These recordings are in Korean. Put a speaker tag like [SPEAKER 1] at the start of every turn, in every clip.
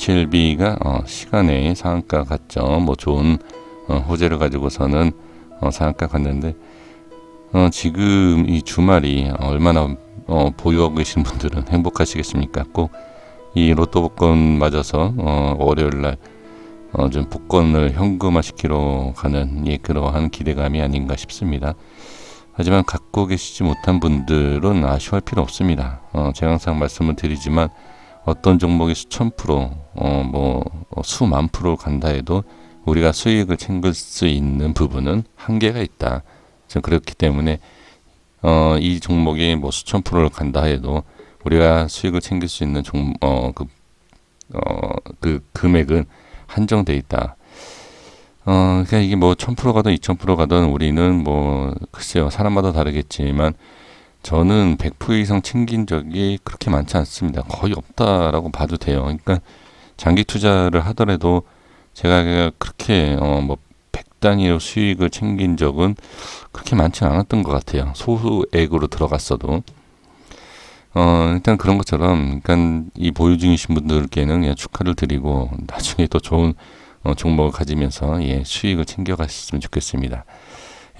[SPEAKER 1] HLB가 어, 시간에 상한가 갔죠. 뭐 좋은 어, 호재를 가지고서는 어, 상한가 갔는데 어, 지금 이 주말이 얼마나 어, 보유하고 계신 분들은 행복하시겠습니까? 꼭 이 로또 복권 맞아서 어, 월요일 날 어, 좀 복권을 현금화시키러 가는 예, 그러한 기대감이 아닌가 싶습니다. 하지만 갖고 계시지 못한 분들은 아쉬워할 필요 없습니다. 어, 제가 항상 말씀을 드리지만 어떤 종목이 수천 프로, 어, 뭐, 어, 수만 프로 간다 해도 우리가 수익을 챙길 수 있는 부분은 한계가 있다. 저 그렇기 때문에, 어, 이 종목이 뭐 수천 프로를 간다 해도 우리가 수익을 챙길 수 있는 종, 어, 그, 어, 그 금액은 한정돼 있다. 어, 그러니까 이게 뭐1000% 가든 2000% 가든 우리는 뭐, 글쎄요, 사람마다 다르겠지만, 저는 100% 이상 챙긴 적이 그렇게 많지 않습니다. 거의 없다라고 봐도 돼요. 그러니까 장기 투자를 하더라도 제가 그렇게 어 뭐 100단위로 수익을 챙긴 적은 그렇게 많지 않았던 것 같아요. 소수액으로 들어갔어도. 어, 일단 그런 것처럼, 그러니까 이 보유 중이신 분들께는 그냥 축하를 드리고 나중에 또 좋은 어, 종목을 가지면서 예, 수익을 챙겨가셨으면 좋겠습니다.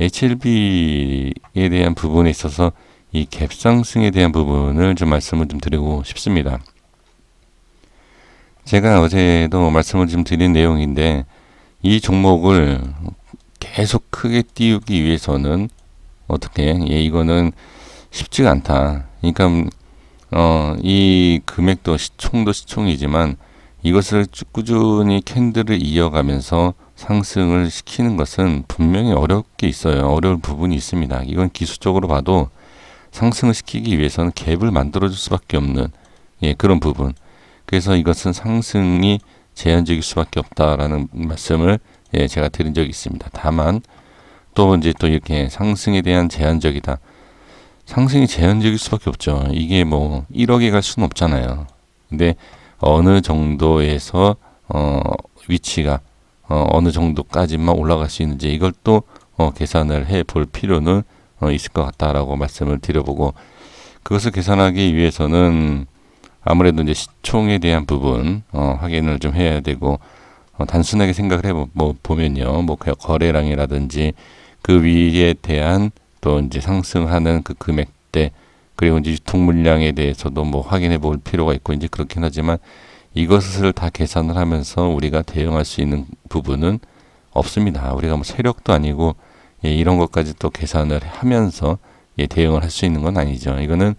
[SPEAKER 1] HLB에 대한 부분에 있어서 이 갭상승에 대한 부분을 좀 말씀을 좀 드리고 싶습니다. 제가 어제도 말씀을 좀 드린 내용인데 이 종목을 계속 크게 띄우기 위해서는 어떻게 예 이거는 쉽지가 않다. 그러니까 어 이 금액도 시총도 시총이지만 이것을 쭉 꾸준히 캔들을 이어가면서 상승을 시키는 것은 분명히 어렵게 있어요. 어려울 부분이 있습니다. 이건 기술적으로 봐도 상승을 시키기 위해서는 갭을 만들어줄 수밖에 없는 예, 그런 부분. 그래서 이것은 상승이 제한적일 수밖에 없다라는 말씀을 예, 제가 드린 적이 있습니다. 다만 또 이제 또 이렇게 상승에 대한 제한적이다. 상승이 제한적일 수밖에 없죠. 이게 뭐 1억에 갈 수는 없잖아요. 근데 어느 정도에서 어 위치가 어 어느 정도까지만 올라갈 수 있는지 이걸 또 어, 계산을 해 볼 필요는 어, 있을 것 같다라고 말씀을 드려보고 그것을 계산하기 위해서는 아무래도 이제 시총에 대한 부분 어, 확인을 좀 해야 되고 어, 단순하게 생각을 해 뭐, 보면요 뭐 거래량이라든지 그 위에 대한 또 이제 상승하는 그 금액대 그리고 이제 유통 물량에 대해서도 뭐 확인해 볼 필요가 있고 이제 그렇긴 하지만 이것을 다 계산을 하면서 우리가 대응할 수 있는 부분은 없습니다. 우리가 뭐 세력도 아니고 예, 이런 것까지 또 계산을 하면서 예, 대응을 할 수 있는 건 아니죠. 이거는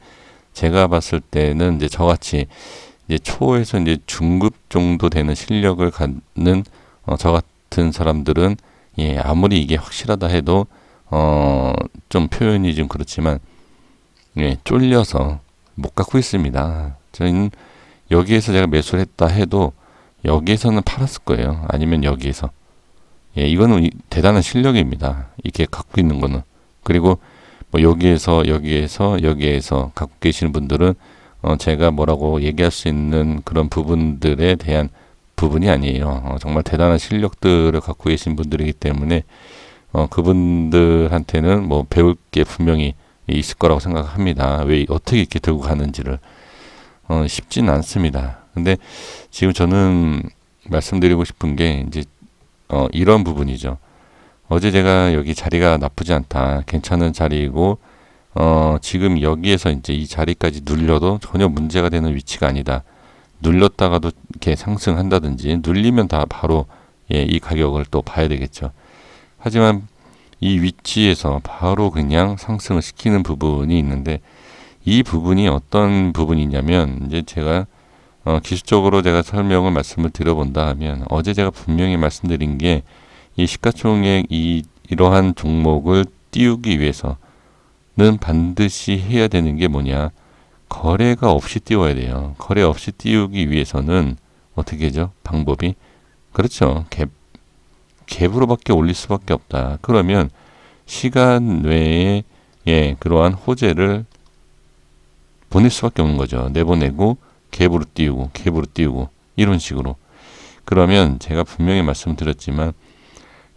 [SPEAKER 1] 제가 봤을 때는 이제 저같이 이제 초에서 이제 중급 정도 되는 실력을 갖는 어, 저 같은 사람들은 예, 아무리 이게 확실하다 해도 어, 좀 표현이 좀 그렇지만 예, 쫄려서 못 갖고 있습니다. 저희는 여기에서 제가 매수를 했다 해도 여기에서는 팔았을 거예요. 아니면 여기에서. 예, 이거는 대단한 실력입니다. 이렇게 갖고 있는 거는. 그리고 뭐 여기에서 여기에서 여기에서 갖고 계시는 분들은 어 제가 뭐라고 얘기할 수 있는 그런 부분들에 대한 부분이 아니에요. 어 정말 대단한 실력들을 갖고 계신 분들이기 때문에 어 그분들한테는 뭐 배울 게 분명히 있을 거라고 생각합니다. 왜 어떻게 이렇게 들고 가는지를 어 쉽지는 않습니다. 근데 지금 저는 말씀드리고 싶은 게 이제 어, 이런 부분이죠. 어제 제가 여기 자리가 나쁘지 않다. 괜찮은 자리이고, 어, 지금 여기에서 이제 이 자리까지 눌려도 전혀 문제가 되는 위치가 아니다. 눌렸다가도 이렇게 상승한다든지, 눌리면 다 바로, 예, 이 가격을 또 봐야 되겠죠. 하지만 이 위치에서 바로 그냥 상승을 시키는 부분이 있는데, 이 부분이 어떤 부분이냐면, 이제 제가 어, 기술적으로 제가 설명을 말씀을 드려본다 하면 어제 제가 분명히 말씀드린 게 이 시가총액 이 이러한 종목을 띄우기 위해서는 반드시 해야 되는 게 뭐냐 거래가 없이 띄워야 돼요. 거래 없이 띄우기 위해서는 어떻게 하죠? 방법이 그렇죠. 갭 갭으로밖에 올릴 수밖에 없다. 그러면 시간 외에 예 그러한 호재를 보낼 수밖에 없는 거죠. 내보내고 갭으로 띄우고 갭으로 띄우고 이런 식으로 그러면 제가 분명히 말씀드렸지만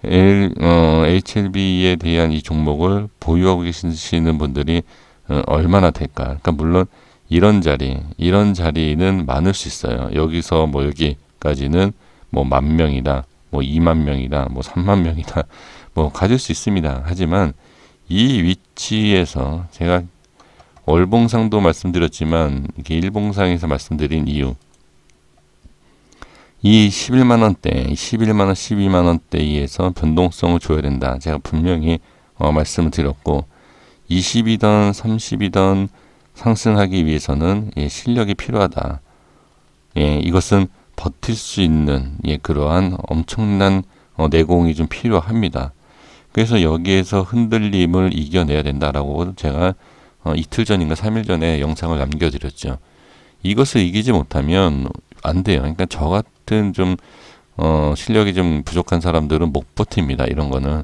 [SPEAKER 1] L, 어, HLB에 대한 이 종목을 보유하고 계시는 분들이 어, 얼마나 될까? 그러니까 물론 이런 자리, 이런 자리는 많을 수 있어요. 여기서 뭐 여기 때까지는 뭐 만 명이다, 뭐 2만 명이다, 뭐 3만 명이다, 뭐 가질 수 있습니다. 하지만 이 위치에서 제가 월봉상도 말씀드렸지만 이게 일봉상에서 말씀드린 이유 이 11만 원대, 11만 원, 12만 원대에서 변동성을 줘야 된다. 제가 분명히 어, 말씀을 드렸고 20이던 30이던 상승하기 위해서는 예, 실력이 필요하다. 예, 이것은 버틸 수 있는 예, 그러한 엄청난 어, 내공이 좀 필요합니다. 그래서 여기에서 흔들림을 이겨내야 된다라고 제가 어, 이틀 전인가 3일 전에 영상을 남겨드렸죠. 이것을 이기지 못하면 안 돼요. 그러니까 저 같은 좀 어, 실력이 좀 부족한 사람들은 못 버팁니다. 이런 거는.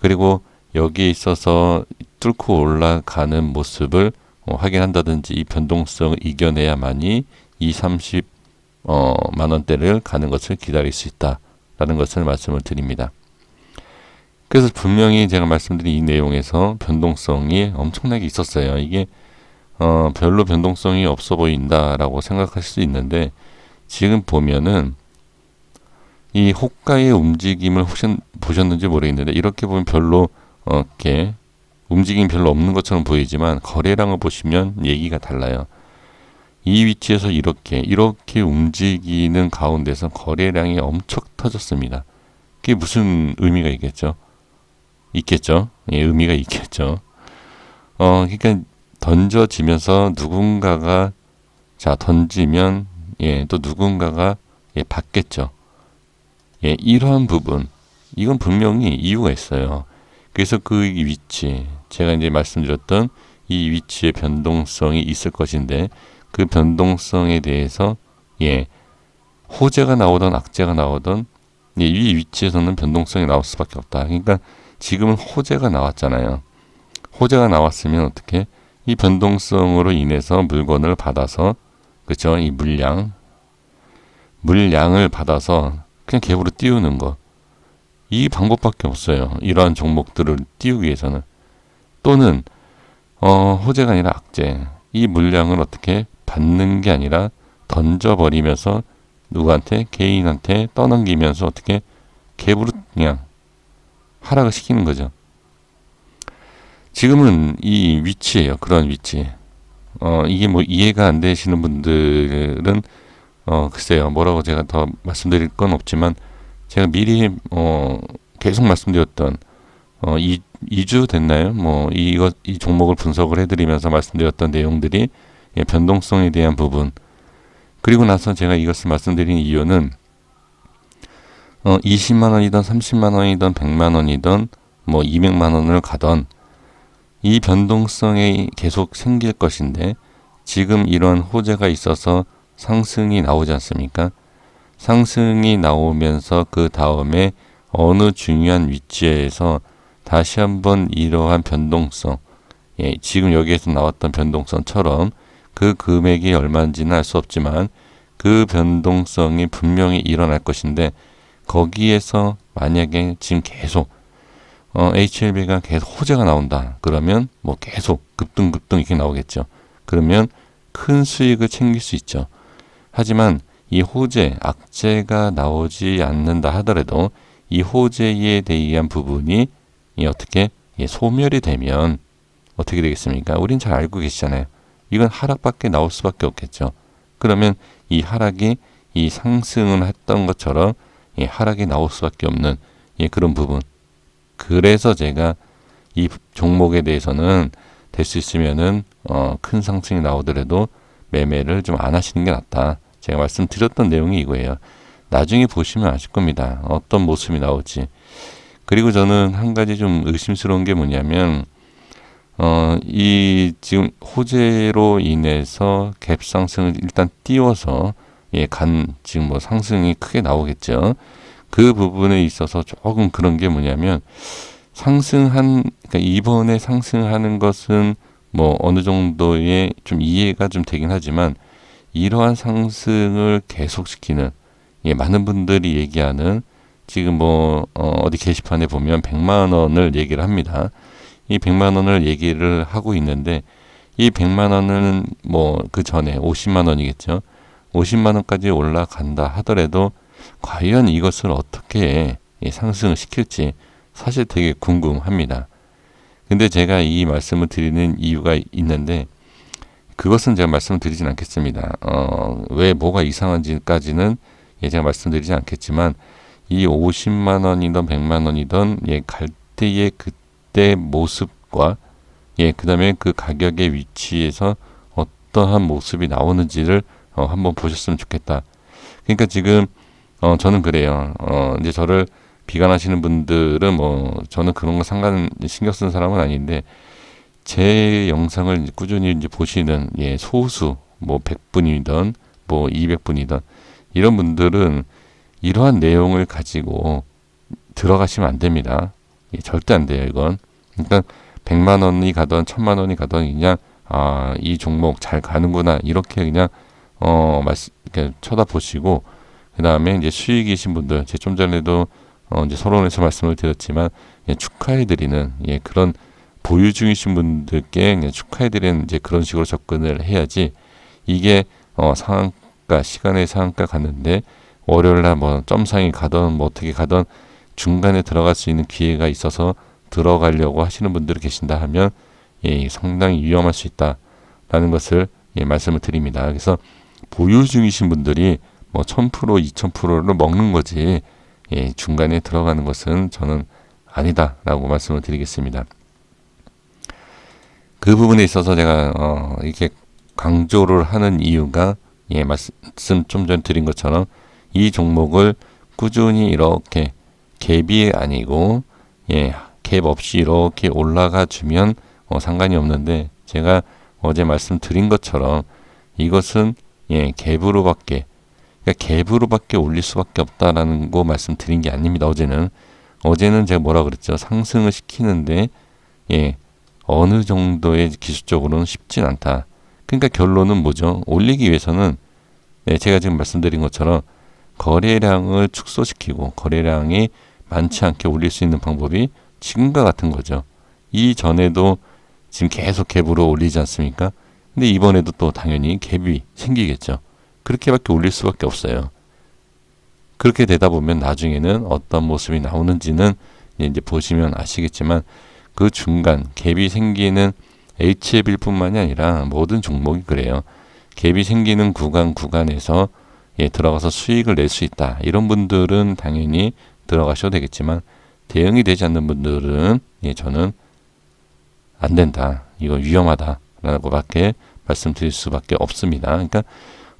[SPEAKER 1] 그리고 여기에 있어서 뚫고 올라가는 모습을 어, 확인한다든지 이 변동성을 이겨내야만이 2, 30 어, 만 원대를 가는 것을 기다릴 수 있다라는 것을 말씀을 드립니다. 그래서 분명히 제가 말씀드린 이 내용에서 변동성이 엄청나게 있었어요. 이게 어, 별로 변동성이 없어 보인다라고 생각할 수 있는데 지금 보면은 이 호가의 움직임을 혹시 보셨는지 모르겠는데 이렇게 보면 별로 어, 이렇게 움직임 별로 없는 것처럼 보이지만 거래량을 보시면 얘기가 달라요. 이 위치에서 이렇게 이렇게 움직이는 가운데서 거래량이 엄청 터졌습니다. 그게 무슨 의미가 있겠죠? 있겠죠. 예, 의미가 있겠죠. 어, 그러니까 던져지면서 누군가가 자 던지면 예, 또 누군가가 예, 받겠죠. 예, 이러한 부분 이건 분명히 이유가 있어요. 그래서 그 위치 제가 이제 말씀드렸던 이 위치의 변동성이 있을 것인데 그 변동성에 대해서 예 호재가 나오던 악재가 나오던 예, 이 위치에서는 변동성이 나올 수밖에 없다. 그러니까 지금은 호재가 나왔잖아요. 호재가 나왔으면 어떻게 이 변동성으로 인해서 물건을 받아서 그죠? 이 물량 물량을 받아서 그냥 갭으로 띄우는 거. 이 방법밖에 없어요. 이러한 종목들을 띄우기 위해서는 또는 어, 호재가 아니라 악재. 이 물량을 어떻게 받는 게 아니라 던져버리면서 누구한테 개인한테 떠넘기면서 어떻게 갭으로 그냥 하락을 시키는 거죠. 지금은 이 위치예요. 그런 위치. 어, 이게 뭐 이해가 안 되시는 분들은 어, 글쎄요. 뭐라고 제가 더 말씀드릴 건 없지만 제가 미리 어, 계속 말씀드렸던 어, 이 2주 됐나요? 뭐 이것 이 종목을 분석을 해드리면서 말씀드렸던 내용들이 예, 변동성에 대한 부분 그리고 나서 제가 이것을 말씀드린 이유는 어, 20만 원이든 30만 원이든 100만 원이든 뭐 200만 원을 가던 이 변동성이 계속 생길 것인데 지금 이런 호재가 있어서 상승이 나오지 않습니까? 상승이 나오면서 그 다음에 어느 중요한 위치에서 다시 한번 이러한 변동성, 예, 지금 여기에서 나왔던 변동성처럼 그 금액이 얼마인지는 알 수 없지만 그 변동성이 분명히 일어날 것인데 거기에서 만약에 지금 계속 어, HLB가 계속 호재가 나온다. 그러면 뭐 계속 급등급등 이렇게 나오겠죠. 그러면 큰 수익을 챙길 수 있죠. 하지만 이 호재, 악재가 나오지 않는다 하더라도 이 호재에 대한 부분이 이 어떻게 예, 소멸이 되면 어떻게 되겠습니까? 우린 잘 알고 계시잖아요. 이건 하락밖에 나올 수밖에 없겠죠. 그러면 이 하락이 이 상승을 했던 것처럼 예, 하락이 나올 수밖에 없는 예, 그런 부분. 그래서 제가 이 종목에 대해서는 될 수 있으면은 어, 큰 상승이 나오더라도 매매를 좀 안 하시는 게 낫다. 제가 말씀드렸던 내용이 이거예요. 나중에 보시면 아실 겁니다. 어떤 모습이 나올지. 그리고 저는 한 가지 좀 의심스러운 게 뭐냐면 어, 이 지금 호재로 인해서 갭 상승을 일단 띄워서 예, 간 지금 뭐 상승이 크게 나오겠죠. 그 부분에 있어서 조금 그런 게 뭐냐면 상승한 그러니까 이번에 상승하는 것은 뭐 어느 정도의 좀 이해가 좀 되긴 하지만 이러한 상승을 계속시키는 예, 많은 분들이 얘기하는 지금 뭐 어, 어디 게시판에 보면 100만 원을 얘기를 합니다. 이 100만 원을 얘기를 하고 있는데 이 100만 원은 뭐 그 전에 50만 원이겠죠. 50만 원까지 올라간다 하더라도 과연 이것을 어떻게 예, 상승을 시킬지 사실 되게 궁금합니다. 근데 제가 이 말씀을 드리는 이유가 있는데 그것은 제가 말씀을 드리진 않겠습니다. 어, 왜 뭐가 이상한지까지는 예, 제가 말씀드리지 않겠지만 이 50만 원이든 100만 원이든 예, 갈 때의 그때 모습과 예, 그다음에 그 가격의 위치에서 어떠한 모습이 나오는지를 어, 한번 보셨으면 좋겠다. 그러니까 지금 어, 저는 그래요. 어, 이제 저를 비관하시는 분들은 뭐 저는 그런 거 상관 신경 쓰는 사람은 아닌데 제 영상을 이제 꾸준히 이제 보시는 예, 소수 뭐 100분이든 뭐 200분이든 이런 분들은 이러한 내용을 가지고 들어가시면 안 됩니다. 예, 절대 안 돼요, 이건. 그러니까 100만 원이 가던 1000만 원이 가던 그냥 아, 이 종목 잘 가는구나. 이렇게 그냥 어, 말씀 쳐다보시고 그 다음에 이제 수익이신 분들 제 좀 전에도 어, 이제 서론에서 말씀을 드렸지만 예, 축하해 드리는 예, 그런 보유 중이신 분들께 그냥 축하해 드리는 이제 그런 식으로 접근을 해야지 이게 어, 상한가 시간의 상한가 갔는데 월요일 날 뭐 점상이 가던 뭐 어떻게 가던 중간에 들어갈 수 있는 기회가 있어서 들어가려고 하시는 분들이 계신다 하면 예, 상당히 위험할 수 있다라는 것을 예, 말씀을 드립니다. 그래서 보유 중이신 분들이 뭐 1000%, 2000%를 먹는 거지 예, 중간에 들어가는 것은 저는 아니다라고 말씀을 드리겠습니다. 그 부분에 있어서 제가 어, 이렇게 강조를 하는 이유가 예, 말씀 좀 전 드린 것처럼 이 종목을 꾸준히 이렇게 갭이 아니고 예, 갭 없이 이렇게 올라가 주면 어, 상관이 없는데 제가 어제 말씀드린 것처럼 이것은 예, 갭으로밖에 그러니까 갭으로밖에 올릴 수밖에 없다라는 거 말씀드린 게 아닙니다. 어제는 어제는 제가 뭐라 그랬죠? 상승을 시키는데 예, 어느 정도의 기술적으로는 쉽진 않다. 그러니까 결론은 뭐죠? 올리기 위해서는 예, 제가 지금 말씀드린 것처럼 거래량을 축소시키고 거래량이 많지 않게 올릴 수 있는 방법이 지금과 같은 거죠. 이 전에도 지금 계속 갭으로 올리지 않습니까? 근데 이번에도 또 당연히 갭이 생기겠죠. 그렇게밖에 올릴 수밖에 없어요. 그렇게 되다 보면 나중에는 어떤 모습이 나오는지는 이제 보시면 아시겠지만 그 중간 갭이 생기는 HF일 뿐만이 아니라 모든 종목이 그래요. 갭이 생기는 구간 구간에서 예, 들어가서 수익을 낼 수 있다. 이런 분들은 당연히 들어가셔도 되겠지만 대응이 되지 않는 분들은 예, 저는 안 된다. 이거 위험하다 라고밖에 말씀드릴 수밖에 없습니다. 그러니까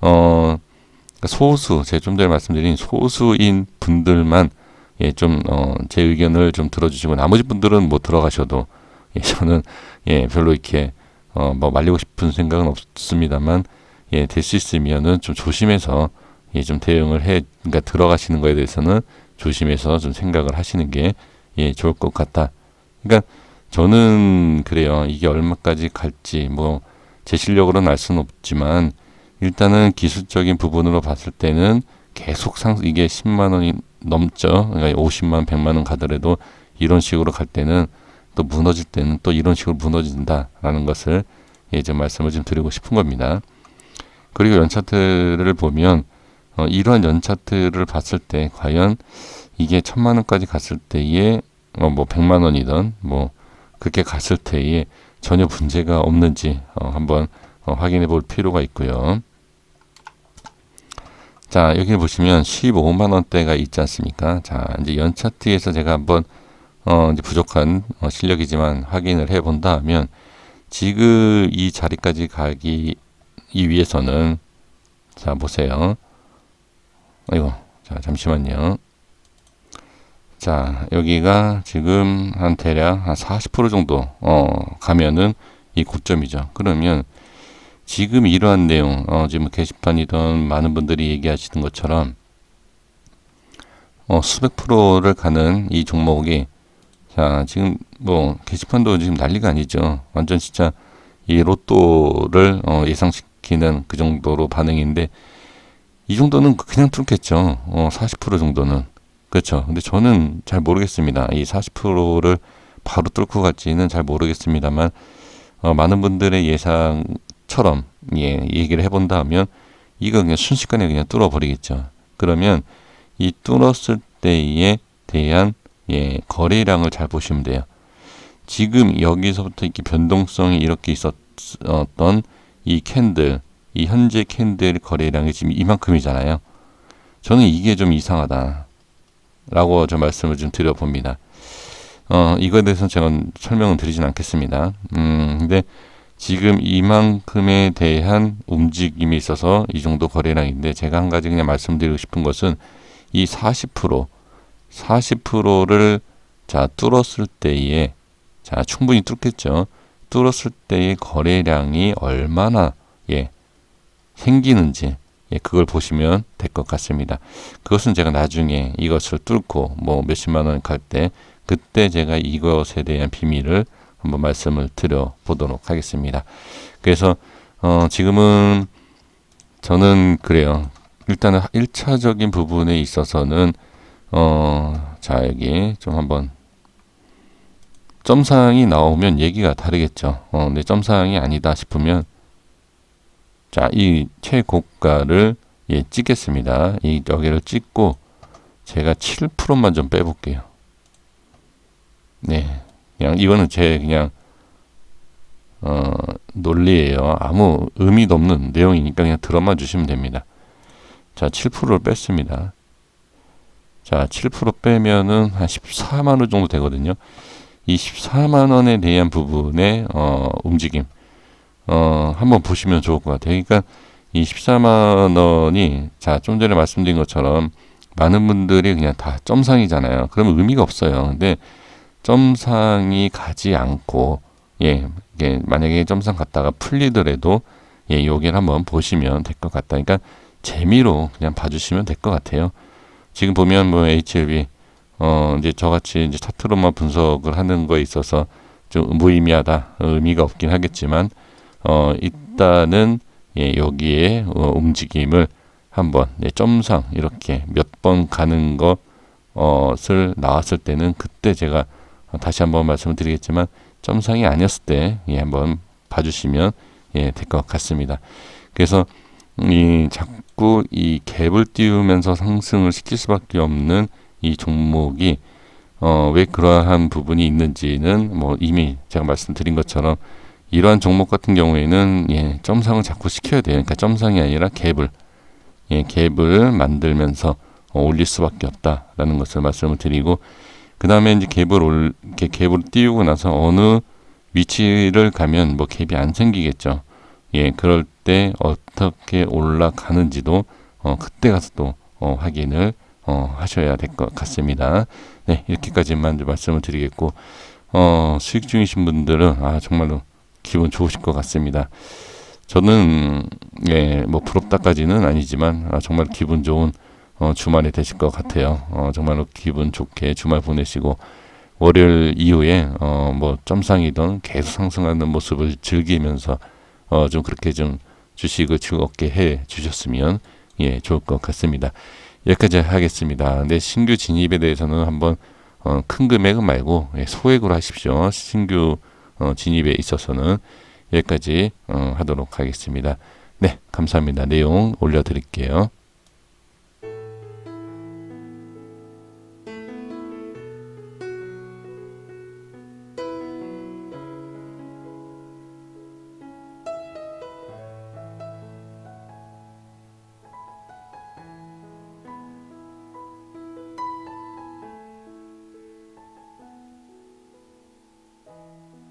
[SPEAKER 1] 어 소수 제가 좀 전에 말씀드린 소수인 분들만 예, 좀, 어, 제 의견을 좀 들어주시고, 나머지 분들은 뭐 들어가셔도, 예, 저는, 예, 별로 이렇게, 어, 뭐 말리고 싶은 생각은 없습니다만, 예, 될 수 있으면은 좀 조심해서, 예, 좀 대응을 해, 그러니까 들어가시는 거에 대해서는 조심해서 좀 생각을 하시는 게, 예, 좋을 것 같다. 그러니까 저는 그래요. 이게 얼마까지 갈지, 뭐, 제 실력으로는 알 수는 없지만, 일단은 기술적인 부분으로 봤을 때는 계속 상, 이게 10만 원이 넘죠. 그러니까 50만, 100만 원 가더라도 이런 식으로 갈 때는 또 무너질 때는 또 이런 식으로 무너진다라는 것을 예, 좀 말씀을 좀 드리고 싶은 겁니다. 그리고 연차트를 보면 어, 이러한 연차트를 봤을 때 과연 이게 천만 원까지 갔을 때에 어, 뭐 백만 원이든 뭐 그렇게 갔을 때에 전혀 문제가 없는지 어, 한번 어, 확인해 볼 필요가 있고요. 자, 여기 보시면 15만 원대가 있지 않습니까? 자, 이제 연차트에서 제가 한번 어, 이제 부족한 어, 실력이지만 확인을 해 본다 하면 지금 이 자리까지 가기 위해서는 자, 보세요. 아이고, 자, 잠시만요. 자, 여기가 지금 한 대략 한 40% 정도 어, 가면은 이 고점이죠. 그러면 지금 이러한 내용, 어, 지금 게시판이든 많은 분들이 얘기하시는 것처럼 어, 수백 프로를 가는 이 종목이 자 지금 뭐 게시판도 지금 난리가 아니죠. 완전 진짜 이 로또를 어, 예상시키는 그 정도로 반응인데 이 정도는 그냥 뚫겠죠. 어, 40% 정도는 그렇죠. 근데 저는 잘 모르겠습니다. 이 40%를 바로 뚫고 갈지는 잘 모르겠습니다만 어, 많은 분들의 예상 처럼 예, 얘기를 해본다 하면 이거 그냥 순식간에 그냥 뚫어버리겠죠. 그러면 이 뚫었을 때에 대한 예, 거래량을 잘 보시면 돼요. 지금 여기서부터 이렇게 변동성이 이렇게 있었던 이 캔들, 이 현재 캔들 거래량이 지금 이만큼이잖아요. 저는 이게 좀 이상하다. 라고 좀 말씀을 좀 드려봅니다. 어, 이거에 대해서는 제가 설명을 드리진 않겠습니다. 음, 근데 지금 이만큼에 대한 움직임이 있어서 이 정도 거래량인데 제가 한 가지 그냥 말씀드리고 싶은 것은 이 40%, 40%를 자, 뚫었을 때에 자, 충분히 뚫겠죠. 뚫었을 때의 거래량이 얼마나 예, 생기는지 예, 그걸 보시면 될 것 같습니다. 그것은 제가 나중에 이것을 뚫고 뭐 몇십만 원 갈 때 그때 제가 이것에 대한 비밀을 한번 말씀을 드려 보도록 하겠습니다. 그래서 어, 지금은 저는 그래요. 일단은 1차적인 부분에 있어서는 어, 자 여기 좀 한번 점상이 나오면 얘기가 다르겠죠. 어, 근데 점상이 아니다 싶으면 자, 이 최고가를 예, 찍겠습니다. 이 여기를 찍고 제가 7%만 좀 빼볼게요. 네, 그냥 이거는 제 그냥 어, 논리예요. 아무 의미도 없는 내용이니까 그냥 들어만 주시면 됩니다. 자, 7%를 뺐습니다. 자, 7% 빼면은 한 14만 원 정도 되거든요. 이 14만 원에 대한 부분의 어, 움직임 어, 한번 보시면 좋을 것 같아요. 그러니까 이 14만 원이 자, 좀 전에 말씀드린 것처럼 많은 분들이 그냥 다 점상이잖아요. 그러면 의미가 없어요. 근데 점상이 가지 않고 예, 이게 만약에 점상 갔다가 풀리더라도 예, 요기를 한번 보시면 될 것 같다. 그러니까 재미로 그냥 봐주시면 될 것 같아요. 지금 보면 뭐 HLB 어 이제 저같이 이제 차트로만 분석을 하는 거에 있어서 좀 무의미하다 의미가 없긴 하겠지만 어 일단은 예 여기에 어, 움직임을 한번 예, 점상 이렇게 몇 번 가는 것을 나왔을 때는 그때 제가 다시 한번 말씀을 드리겠지만 점상이 아니었을 때 예, 한번 봐주시면 예, 될 것 같습니다. 그래서 이 자꾸 이 갭을 띄우면서 상승을 시킬 수밖에 없는 이 종목이 어, 왜 그러한 부분이 있는지는 뭐 이미 제가 말씀드린 것처럼 이러한 종목 같은 경우에는 예, 점상을 자꾸 시켜야 돼요. 그러니까 점상이 아니라 갭을 예, 갭을 만들면서 어, 올릴 수밖에 없다라는 것을 말씀을 드리고 그 다음에 이제 갭을 올 갭을 띄우고 나서 어느 위치를 가면 뭐 갭이 안 생기겠죠. 예, 그럴 때 어떻게 올라가는지도 어, 그때 가서 또 어, 확인을 어, 하셔야 될 것 같습니다. 네, 이렇게까지만 좀 말씀을 드리겠고, 어, 수익 중이신 분들은, 아, 정말로 기분 좋으실 것 같습니다. 저는, 예, 뭐, 부럽다까지는 아니지만, 아, 정말 기분 좋은, 어, 주말이 되실 것 같아요. 어, 정말로 기분 좋게 주말 보내시고, 월요일 이후에, 어, 뭐, 점상이던 계속 상승하는 모습을 즐기면서, 어, 좀 그렇게 좀 주식을 즐겁게 해 주셨으면, 예, 좋을 것 같습니다. 여기까지 하겠습니다. 근데 신규 진입에 대해서는 한번 어, 큰 금액은 말고 예, 소액으로 하십시오. 신규 어, 진입에 있어서는 여기까지 어, 하도록 하겠습니다. 네, 감사합니다. 내용 올려드릴게요.